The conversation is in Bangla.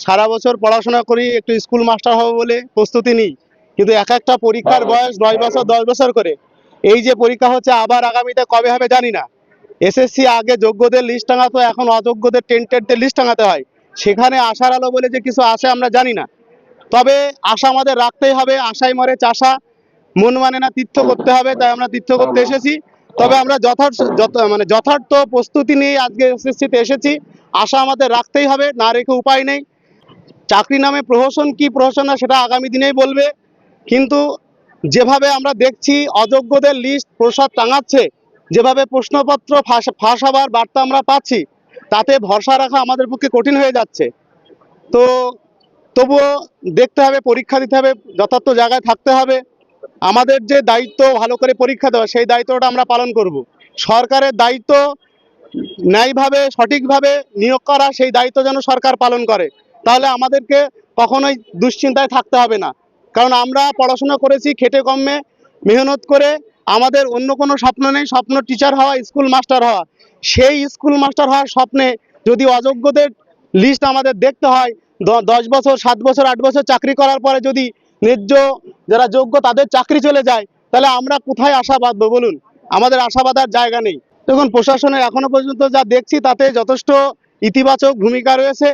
সারা বছর পড়াশোনা করি একটু স্কুল মাস্টার হব বলে প্রস্তুতি নিই। কিন্তু এক একটা পরীক্ষার বয়স নয় বছর দশ বছর করে। এই যে পরীক্ষা হচ্ছে আবার আগামীতে কবে হবে জানি না। এসএসসি আগে যোগ্যদের লিস্ট টাঙাতো এখন অযোগ্যদের টেন্টেডদের লিস্ট টাঙাতে হয়। সেখানে আশার আলো বলে যে কিছু আসে আমরা জানি না। তবে আশা আমাদের রাখতেই হবে আশায় মরে চাষা। মন মানে না তীর্থ করতে হবে তাই আমরা তীর্থ করতে এসেছি। তবে আমরা যথার্থ যত মানে যথার্থ প্রস্তুতি নিয়ে আজকে এসএসসিতে এসেছি। আশা আমাদের রাখতেই হবে না রেখে উপায় নেই। চাকরি নামে প্রহসন কি প্রহসন না সেটা আগামী দিনেই বলবে। কিন্তু যেভাবে আমরা দেখছি অযোগ্যদের লিস্ট প্রসাদ টাঙাচ্ছে, যেভাবে প্রশ্নপত্র ফাঁস ফাঁস হবার বার্তা আমরা পাচ্ছি, তাতে ভরসা রাখা আমাদের পক্ষে কঠিন হয়ে যাচ্ছে। তো তবুও দেখতে হবে, পরীক্ষা দিতে হবে, যথার্থ জায়গায় থাকতে হবে। আমাদের যে দায়িত্ব ভালো করে পরীক্ষা দেওয়া, সেই দায়িত্বটা আমরা পালন করব। সরকারের দায়িত্ব ন্যায়ভাবে, সঠিকভাবে নিয়োগ করা, সেই দায়িত্ব যেন সরকার পালন করে। তাহলে আমাদেরকে কখনোই দুশ্চিন্তায় থাকতে হবে না। কারণ আমরা পড়াশোনা করেছি খেটে কমে, মেহনত করে, আমাদের অন্য কোনো স্বপ্ন নেই, স্বপ্ন টিচার হওয়া স্কুল মাস্টার হওয়া। সেই স্কুল মাস্টার হওয়ার স্বপ্নে যদি অযোগ্যদের লিস্ট আমাদের দেখতে হয় দশ বছর, সাত বছর, আট বছর চাকরি করার পরে যদি ন্যায্য যারা যোগ্য তাদের চাকরি চলে যায়, তাহলে আমরা কোথায় আশা বাঁধবো বলুন? আমাদের আশা বাঁধার জায়গা নেই। দেখুন, প্রশাসনের এখনও পর্যন্ত যা দেখছি তাতে যথেষ্ট ইতিবাচক ভূমিকা রয়েছে।